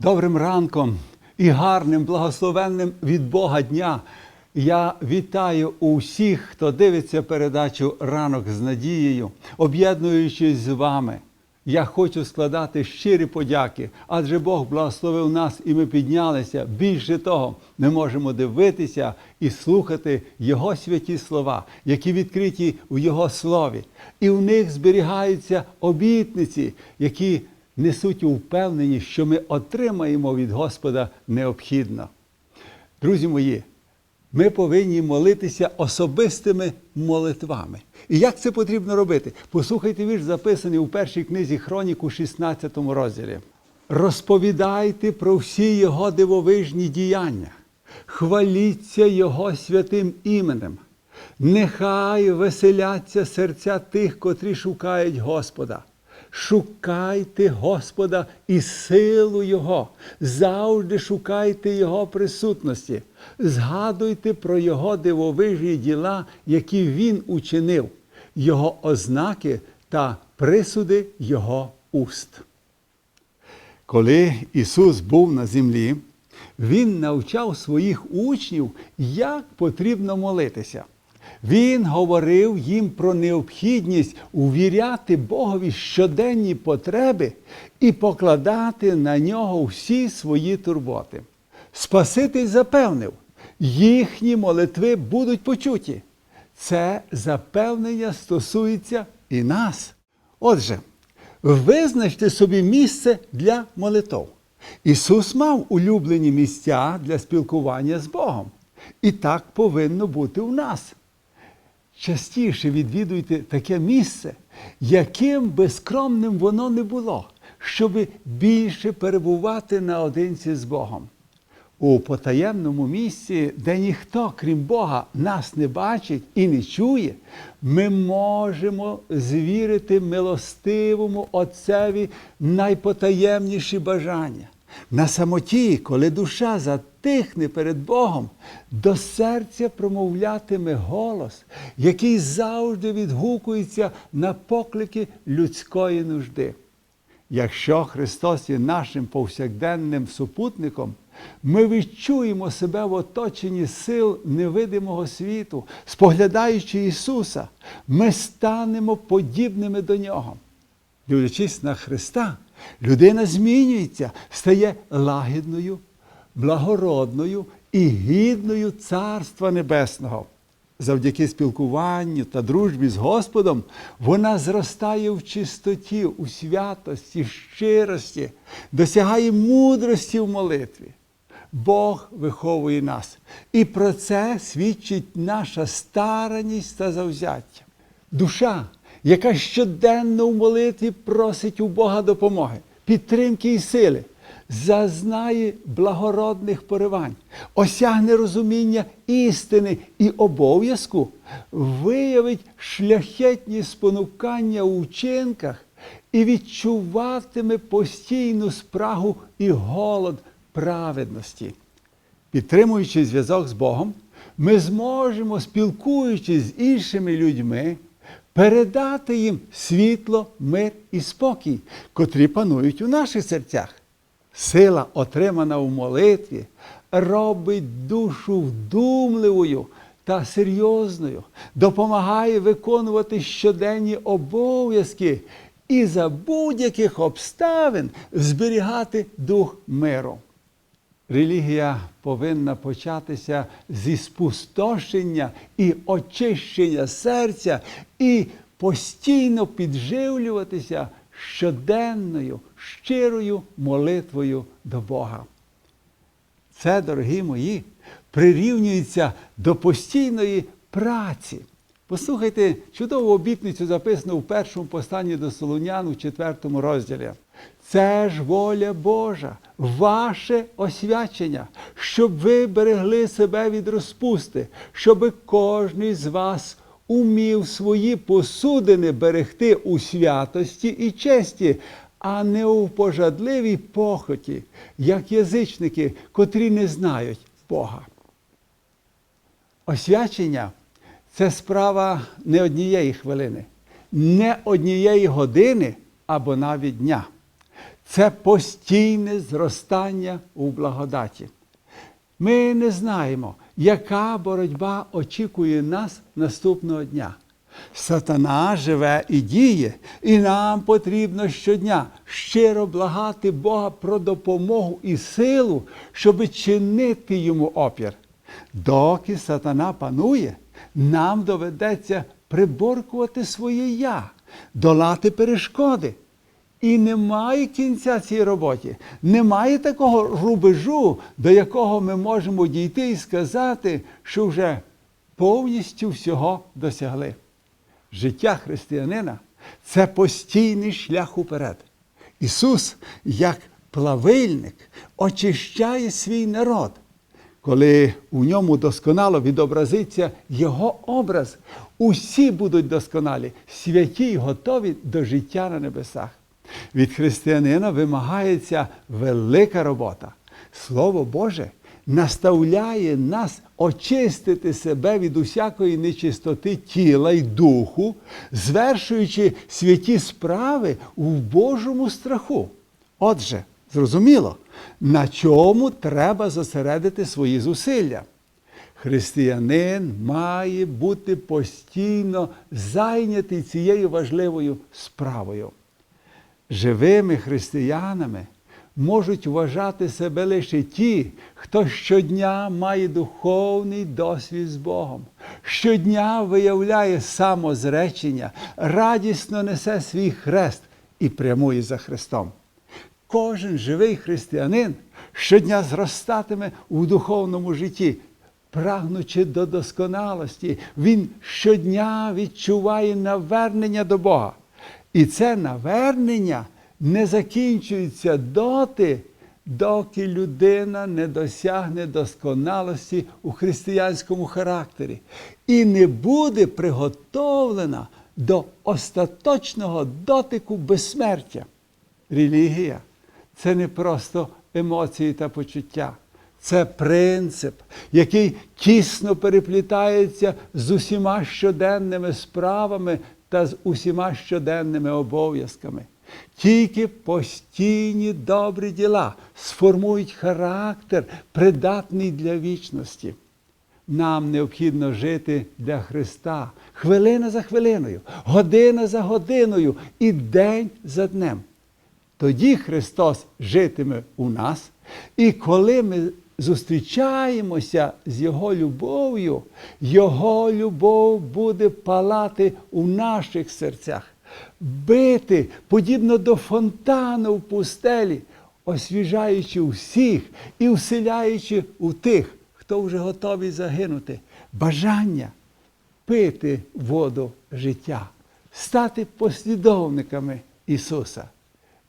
Добрим ранком і гарним, благословенним від Бога дня. Я вітаю усіх, хто дивиться передачу Ранок з надією, об'єднуючись з вами. Я хочу складати щирі подяки, адже Бог благословив нас і ми піднялися. Більше того, ми можемо дивитися і слухати Його святі слова, які відкриті в Його слові. І в них зберігаються обітниці, які несуть упевненість, що ми отримаємо від Господа необхідно. Друзі мої, ми повинні молитися особистими молитвами. І як це потрібно робити? Послухайте вірш, записаний у першій книзі Хронік у 16 розділі. Розповідайте про всі його дивовижні діяння, хваліться Його святим іменем. Нехай веселяться серця тих, котрі шукають Господа. Шукайте Господа і силу Його, завжди шукайте Його присутності, згадуйте про Його дивовижні діла, які Він учинив, Його ознаки та присуди Його уст. Коли Ісус був на землі, Він навчав своїх учнів, як потрібно молитися. Він говорив їм про необхідність увіряти Богові щоденні потреби і покладати на нього всі свої турботи. Спаситель запевнив, їхні молитви будуть почуті. Це запевнення стосується і нас. Отже, визначте собі місце для молитов. Ісус мав улюблені місця для спілкування з Богом. І так повинно бути у нас частіше відвідуйте таке місце, яким би скромним воно не було, щоб більше перебувати наодинці з Богом. У потаємному місці, де ніхто, крім Бога, нас не бачить і не чує, ми можемо звірити милостивому Отцеві найпотаємніші бажання. На самоті, коли душа затихне перед Богом, до серця промовлятиме голос, який завжди відгукується на поклики людської нужди. Якщо Христос є нашим повсякденним супутником, ми відчуємо себе в оточенні сил невидимого світу, споглядаючи Ісуса, ми станемо подібними до Нього. Дивлячись на Христа, людина змінюється, стає лагідною, благородною і гідною Царства Небесного. Завдяки спілкуванню та дружбі з Господом вона зростає в чистоті, у святості, щирості, досягає мудрості в молитві. Бог виховує нас. І про це свідчить наша стараність та завзяття. Душа, яка щоденно в молитві просить у Бога допомоги, підтримки і сили, зазнає благородних поривань, осягне розуміння істини і обов'язку, виявить шляхетні спонукання у вчинках і відчуватиме постійну спрагу і голод праведності. Підтримуючи зв'язок з Богом, ми зможемо, спілкуючись з іншими людьми, передати їм світло, мир і спокій, котрі панують у наших серцях. Сила, отримана в молитві, робить душу вдумливою та серйозною, допомагає виконувати щоденні обов'язки і за будь-яких обставин зберігати дух миру. Релігія повинна початися зі спустошення і очищення серця і постійно підживлюватися щоденною, щирою молитвою до Бога. Це, дорогі мої, прирівнюється до постійної праці. Послухайте чудову обітницю, записану в першому посланні до Солунян у четвертому розділі. Це ж воля Божа, ваше освячення, щоб ви берегли себе від розпусти, щоб кожен з вас умів свої посудини берегти у святості і честі, а не у пожадливій похоті, як язичники, котрі не знають Бога. Освячення це справа не однієї хвилини, не однієї години або навіть дня. Це постійне зростання у благодаті. Ми не знаємо, яка боротьба очікує нас наступного дня. Сатана живе і діє, і нам потрібно щодня щиро благати Бога про допомогу і силу, щоб чинити йому опір. Доки сатана панує, нам доведеться приборкувати своє я, долати перешкоди. І немає кінця цій роботі, немає такого рубежу, до якого ми можемо дійти і сказати, що вже повністю всього досягли. Життя християнина це постійний шлях уперед. Ісус, як плавильник, очищає свій народ. Коли у ньому досконало відобразиться Його образ, усі будуть досконалі, святі й готові до життя на небесах. Від християнина вимагається велика робота. Слово Боже наставляє нас очистити себе від усякої нечистоти тіла й духу, звершуючи святі справи в Божому страху. Отже, зрозуміло, на чому треба зосередити свої зусилля. Християнин має бути постійно зайнятий цією важливою справою. Живими християнами можуть вважати себе лише ті, хто щодня має духовний досвід з Богом, щодня виявляє самозречення, радісно несе свій хрест і прямує за Христом. Кожен живий християнин щодня зростатиме у духовному житті, прагнучи до досконалості, він щодня відчуває навернення до Бога. І це навернення не закінчується доти, доки людина не досягне досконалості у християнському характері і не буде приготовлена до остаточного дотику безсмертя. Релігія це не просто емоції та почуття. Це принцип, який тісно переплітається з усіма щоденними справами та з усіма щоденними обов'язками. Тільки постійні добрі діла сформують характер, придатний для вічності. Нам необхідно жити для Христа хвилина за хвилиною, година за годиною і день за днем. Тоді Христос житиме у нас, і коли ми зустрічаємося з Його любов'ю, Його любов буде палати у наших серцях, бити подібно до фонтану в пустелі, освіжаючи всіх і вселяючи у тих, хто вже готовий загинути, бажання пити воду життя, стати послідовниками Ісуса.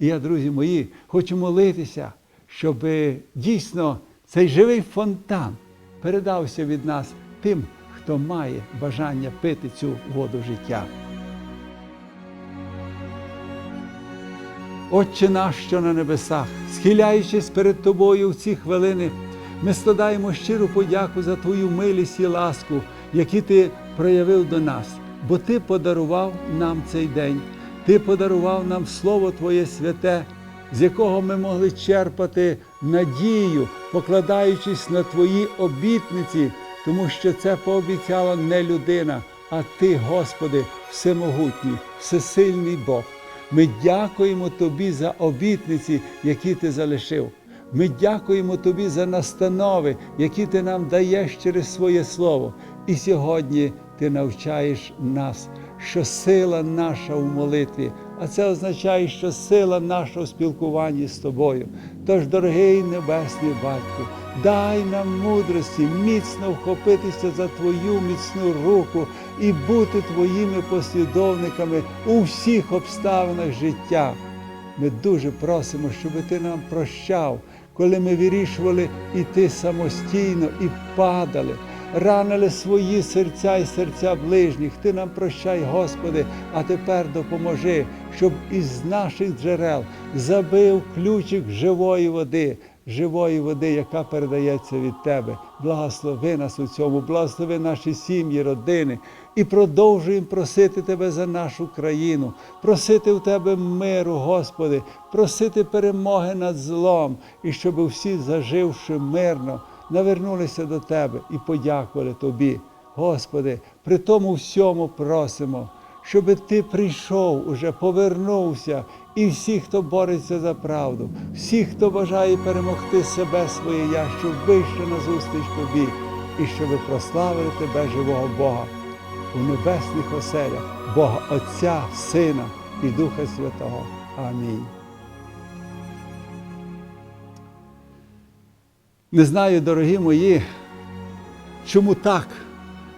І я, друзі мої, хочу молитися, щоб дійсно цей живий фонтан передався від нас тим, хто має бажання пити цю воду життя. Отче наш, що на небесах, схиляючись перед Тобою в ці хвилини, ми складаємо щиру подяку за Твою милість і ласку, які Ти проявив до нас, бо Ти подарував нам цей день. Ти подарував нам Слово Твоє святе, з якого ми могли черпати надію, покладаючись на Твої обітниці, тому що це пообіцяла не людина, а Ти, Господи, всемогутній, всесильний Бог. Ми дякуємо Тобі за обітниці, які Ти залишив. Ми дякуємо Тобі за настанови, які Ти нам даєш через своє Слово. І сьогодні Ти навчаєш нас що сила наша у молитві, а це означає, що сила наша у спілкуванні з тобою. Тож, дорогий Небесний Батько, дай нам мудрості міцно вхопитися за Твою міцну руку і бути Твоїми послідовниками у всіх обставинах життя. Ми дуже просимо, щоб Ти нам прощав, коли ми вирішували іти самостійно і падали ранили свої серця і серця ближніх. Ти нам прощай, Господи, а тепер допоможи, щоб із наших джерел забив ключик живої води, живої води, яка передається від Тебе. Благослови нас у цьому, благослови наші сім'ї, родини. І продовжуємо просити Тебе за нашу країну, просити у Тебе миру, Господи, просити перемоги над злом, і щоб всі, заживши мирно, навернулися до Тебе і подякували Тобі. Господи, при тому всьому просимо, щоб Ти прийшов уже, повернувся, і всі, хто бореться за правду, всі, хто бажає перемогти себе, своє я, щоб вийшли на зустріч Тобі, і щоб прославили Тебе, живого Бога, у небесних оселях, Бога Отця, Сина і Духа Святого. Амінь. Не знаю, дорогі мої, чому так,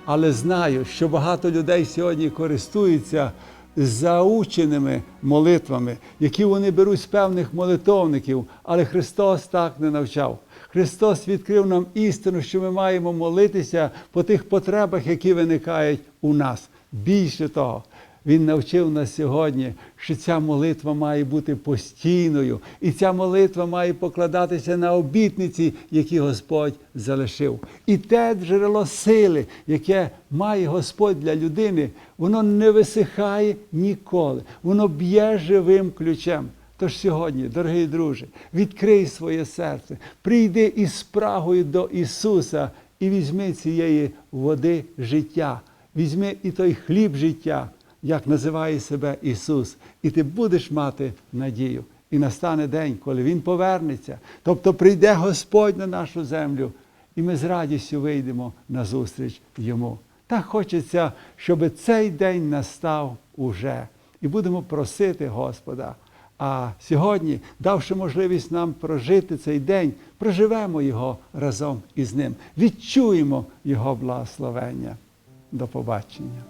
але знаю, що багато людей сьогодні користуються заученими молитвами, які вони беруть з певних молитовників, але Христос так не навчав. Христос відкрив нам істину, що ми маємо молитися по тих потребах, які виникають у нас. Більше того, він навчив нас сьогодні, що ця молитва має бути постійною, і ця молитва має покладатися на обітниці, які Господь залишив. І те джерело сили, яке має Господь для людини, воно не висихає ніколи, воно б'є живим ключем. Тож сьогодні, дорогий друже, відкрий своє серце, прийди із спрагою до Ісуса і візьми цієї води життя, візьми і той хліб життя як називає себе Ісус, і ти будеш мати надію. І настане день, коли Він повернеться. Тобто прийде Господь на нашу землю, і ми з радістю вийдемо на зустріч Йому. Так хочеться, щоб цей день настав уже. І будемо просити Господа. А сьогодні, давши можливість нам прожити цей день, проживемо його разом із ним, відчуємо Його благословення. До побачення.